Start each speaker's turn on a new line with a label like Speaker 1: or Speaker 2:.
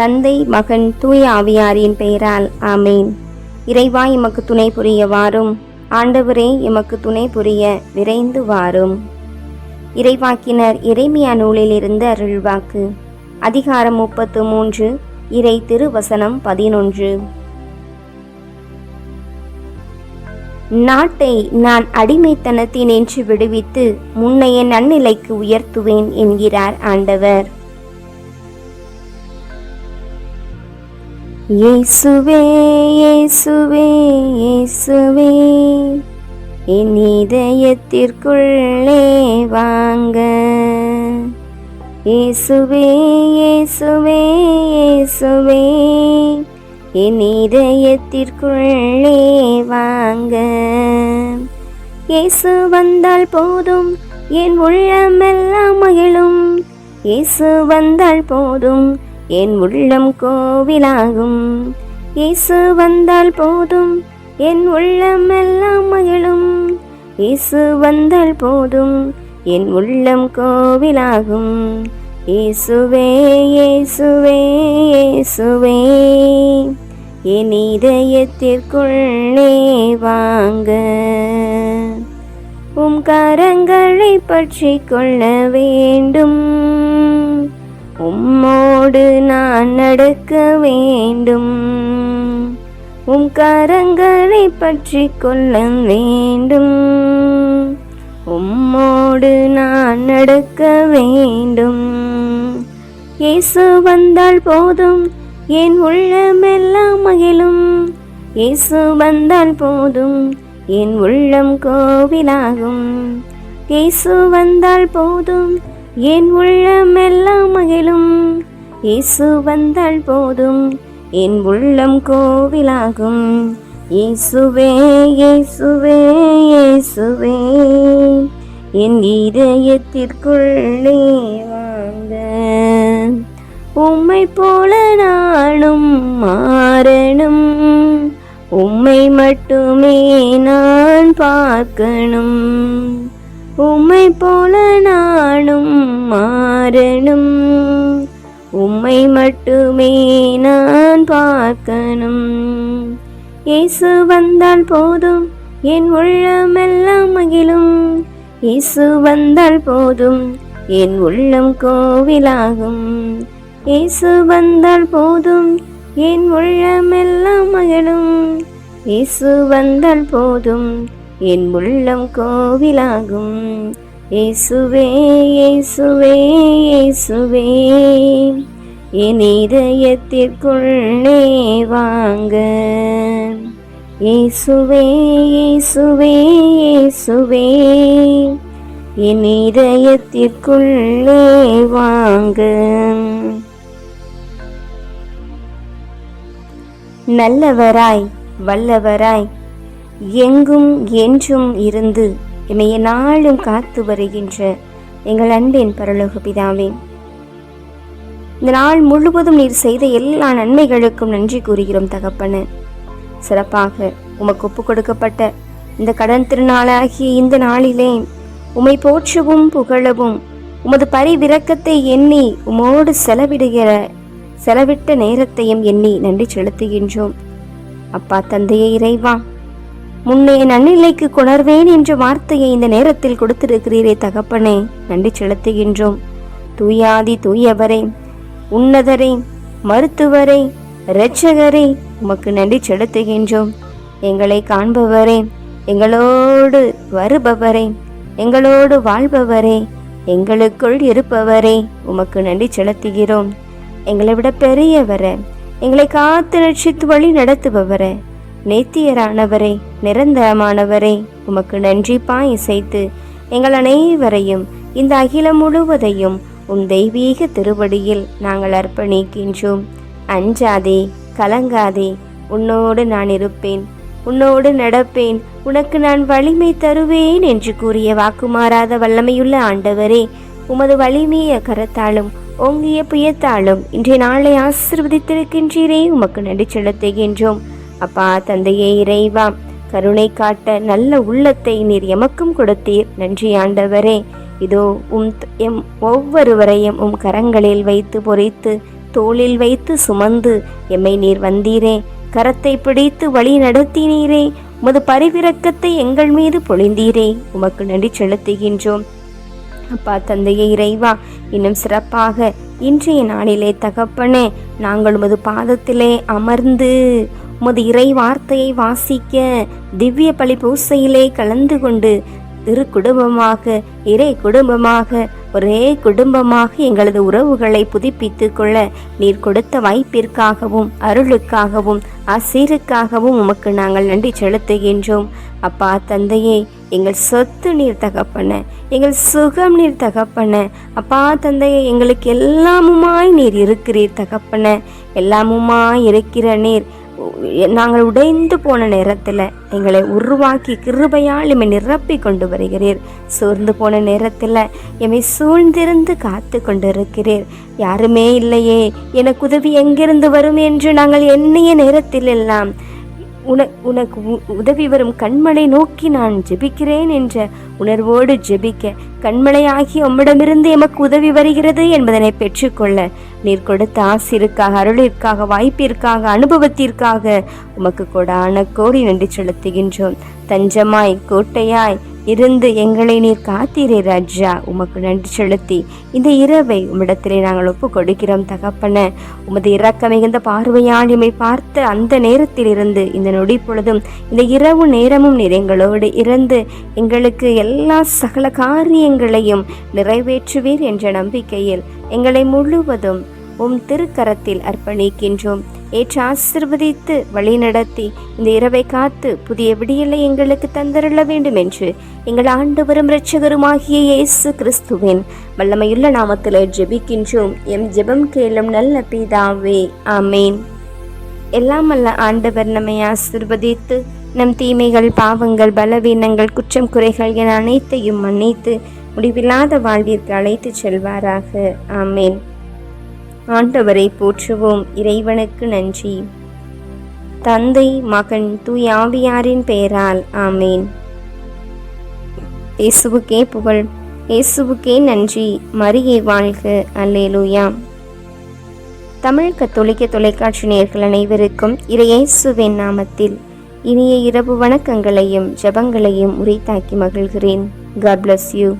Speaker 1: தந்தை மகன் தூய ஆவியாரின் பெயரால் ஆமேன். இறைவா எமக்கு துணை புரிய வாரும். ஆண்டவரே எமக்கு துணை புரிய விரைந்து வாரும். இறைவாக்கினர் இறைமையா நூலிலிருந்து அருள்வாக்கு. அதிகாரம் முப்பத்து மூன்று இறை திருவசனம் பதினொன்று. நாட்டை நான் அடிமைத்தனத்தினின்று விடுவித்து முன்னைய நன்னிலைக்கு உயர்த்துவேன் என்கிறார் ஆண்டவர். இயேசுவே இயேசுவே இயேசுவே. என் இதயத்திற்குள்ளே வாங்க. இயேசுவே இயேசுவே இயேசுவே. என் இதயத்திற்குள்ளே வாங்க. இயேசு வந்தால் போதும் என் உள்ளமெல்லாம் மகிழும். இயேசு வந்தால் போதும் என் உள்ளம் கோவிலாகும். இயேசு வந்தால் போதும். என் உள்ளம் எல்லாம் மகிழும். இயேசு வந்தால் போதும். என் உள்ளம் கோவிலாகும். இயேசுவே இயேசுவே இயேசுவே. என் இதயத்திற்குள்ளே வாங்க. உம் கரங்களை பற்றி கொள்ள வேண்டும். உம்மோடு நான் நடக்க வேண்டும். உம் கரங்களை பற்றி கொள்ள வேண்டும். உம்மோடு நான் நடக்க வேண்டும். இயேசு வந்தால் போதும் என் உள்ளமெல்லாம் மகிழும். இயேசு வந்தால் போதும் என் உள்ளம் கோவிலாகும். இயேசு வந்தால் போதும் என் உள்ளம் எல்லாம் மகிழும். இயேசு வந்தால் போதும். என் உள்ளம் கோவிலாகும். இயேசுவே இயேசுவே இயேசுவே. என் இதயத்திற்குள்ளே வாங்க உம்மை போல நானும் மாறணும். உம்மை மட்டுமே நான் பார்க்கணும். உம்மை போல நானும் மாறணும். உம்மை மட்டுமே நான் பார்க்கணும். இயேசு வந்தால் போதும் என் உள்ளமெல்லாம் மகிழும். இயேசு வந்தால் போதும் என் உள்ளம் கோவிலாகும். இயேசு வந்தால் போதும் என் உள்ளமெல்லாம் மகிழும். இயேசு வந்தால் போதும் என் உள்ளம் கோவிலாகும். இயேசுவே இயேசுவே இயேசுவே. என் இதயத்திற்குள்ளே வாங்க. இயேசுவே இயேசுவே இயேசுவே. என் இதயத்திற்குள்ளே வாங்க. நல்லவராய் வல்லவராய் எங்கும் என்றும் இருந்து இமைய நாளும் காத்து வருகின்ற எங்கள் அன்பின் பரலோக பிதாவே. இந்த நாள் முழுவதும் நீர் செய்த எல்லா நன்மைகளுக்கும் நன்றி கூறுகிறோம் தகப்பன. சிறப்பாக உமக்கு ஒப்பு கொடுக்கப்பட்ட இந்த கடன் திருநாளாகிய இந்த நாளிலே உமை போற்றவும் புகழவும் உமது பரிவிரக்கத்தை எண்ணி உமோடு செலவிடுகிற செலவிட்ட நேரத்தையும் எண்ணி நன்றி செலுத்துகின்றோம். அப்பா தந்தையை இறைவா முன்னே நன்னிலைக்கு கொணர்வேன் என்ற வார்த்தையை இந்த நேரத்தில் கொடுத்திருக்கிறீரே தகப்பனே. நன்றி செலுத்துகின்றோம். தூயாதி தூயவரே உன்னதரே மருத்துவரே இரட்சகரே உமக்கு நன்றி செலுத்துகின்றோம். எங்களை காண்பவரே எங்களோடு வருபவரே எங்களோடு வாழ்பவரே எங்களுக்குள் இருப்பவரே உமக்கு நன்றி செலுத்துகிறோம். எங்களை விட பெரியவரே எங்களை காத்து ரட்சித்து வழி நடத்துபவரே. நேத்தியரானவரே நிரந்தரமானவரே உமக்கு நன்றி பாய் இசைத்து எங்கள் அனைவரையும் இந்த அகிலம் முழுவதையும் உன் தெய்வீக திருவடியில் நாங்கள் அர்ப்பணிக்கின்றோம். அஞ்சாதே கலங்காதே உன்னோடு நான் இருப்பேன் உன்னோடு நடப்பேன் உனக்கு நான் வலிமை தருவேன் என்று கூறிய வாக்குமாறாத வல்லமையுள்ள ஆண்டவரே உமது வலிமைய கரத்தாலும் ஓங்கிய புயத்தாலும் இன்றைய நாளை ஆசிர்வதித்திருக்கின்றீரே உமக்கு நன்றி செலுத்துகின்றோம். அப்பா தந்தையே இறைவா கருணை காட்ட நல்ல உள்ளத்தை நீர் எமக்கும் கொடுத்தீர். நன்றி ஆண்டவரே. இதோ உம் எம் ஒவ்வொருவரையும் உம் கரங்களில் வைத்து பொறித்து தோளில் வைத்து சுமந்து எம்மை நீர் வந்தீரே. கரத்தை பிடித்து வழி நடத்தினீரே. உமது பரிவிரக்கத்தை எங்கள் மீது பொழிந்தீரே. உமக்கு நன்றி செலுத்துகின்றோம். அப்பா தந்தையே இறைவா இன்னும் சிறப்பாக இன்றைய நாளிலே தகப்பனே நாங்கள் உமது பாதத்திலே அமர்ந்து உமது இறை வார்த்தையை வாசிக்க திவ்ய பழி பூசையிலே கலந்து கொண்டு திரு குடும்பமாக இறை குடும்பமாக ஒரே குடும்பமாக எங்களது உறவுகளை புதுப்பித்துக் கொள்ள நீர் கொடுத்த வாய்ப்பிற்காகவும் அருளுக்காகவும் அசீருக்காகவும் உமக்கு நாங்கள் நன்றி செலுத்துகின்றோம். அப்பா தந்தையே எங்கள் சொத்து நீர் தகப்பன. எங்கள் சுகம் நீர் தகப்பன. அப்பா தந்தையே எங்களுக்கு எல்லாமுமாய் நீர் இருக்கிறீர் தகப்பன. எல்லாமுமாய் இருக்கிற நீர் நாங்கள் உடைந்து போன நேரத்தில் எங்களை உருவாக்கி கிருபையால் இமை நிரப்பி கொண்டு வருகிறீர். சோர்ந்து போன நேரத்தில் எம்மை சூழ்ந்திருந்து காத்து கொண்டிருக்கிறீர். யாருமே இல்லையே. எனக்கு உதவி எங்கிருந்து வரும் என்று நாங்கள் எண்ணிய நேரத்தில் எல்லாம் உன உனக்கு உ- உதவி வரும் கண்மலை நோக்கி நான் ஜெபிக்கிறேன் என்ற உணர்வோடு ஜெபிக்க கண்மலையாகி உம்மிடமிருந்து எமக்கு உதவி வருகிறது என்பதனை பெற்றுக்கொள்ள நீர் கொடுத்த ஆசிற்காக அருளிற்காக வாய்ப்பிற்காக அனுபவத்திற்காக உமக்கு கொடான கோடி நன்றி செலுத்துகின்றோம். தஞ்சமாய் கோட்டையாய் இருந்து எங்களை நீர் காத்தீரே ராஜா. உமக்கு நன்றி செலுத்தி இந்த இரவை உம்மிடத்திலே நாங்கள் ஒப்பு கொடுக்கிறோம் தகப்பன. உமது இறக்க மிகுந்த பார்வையால் பார்த்த அந்த நேரத்தில் இருந்து இந்த நொடி பொழுதும் இந்த இரவு நேரமும் நீர் எங்களோடு இருந்து எங்களுக்கு எல்லா சகல காரியங்களையும் நிறைவேற்றுவீர் என்ற நம்பிக்கையில் எங்களை முழுவதும் உம் திருக்கரத்தில் அர்ப்பணிக்கின்றோம். ஏற்று ஆசிர்வதித்து வழிநடத்தி இந்த இரவை காத்து புதிய விடியலை எங்களுக்கு தந்தருள வேண்டும் என்று எங்கள் ஆண்டவரும் இரட்சகருமாகிய இயேசு கிறிஸ்துவின் வல்லமையுள்ள நாமத்தில் ஜெபிக்கின்றோம். எம் ஜெபம் கேளும் நல்ல பிதாவே ஆமேன். எல்லாம் அல்ல ஆண்டவர் நம்மை ஆசிர்வதித்து நம் தீமைகள் பாவங்கள் பலவீனங்கள் குற்றம் குறைகள் என அனைத்தையும் மன்னித்து முடிவில்லாத வாழ்விற்கு அழைத்துச் செல்வாராக. ஆமேன். ஆண்டவரை போற்றுவோம் இறைவனுக்கு நன்றி. தந்தை மகன் தூயாவியாரின் பெயரால் ஆமேன். இயேசுவுக்கே புகழ் இயேசுவுக்கே நன்றி. மரியே வாழ்க அல்லேலூயா. தமிழ் கத்தோலிக்க தொலைக்காட்சி நேர்கள் அனைவருக்கும் இறையேசுவின் நாமத்தில் இனிய இரவு வணக்கங்களையும் ஜெபங்களையும் உரைத்தாக்கி மகிழ்கிறேன். God bless you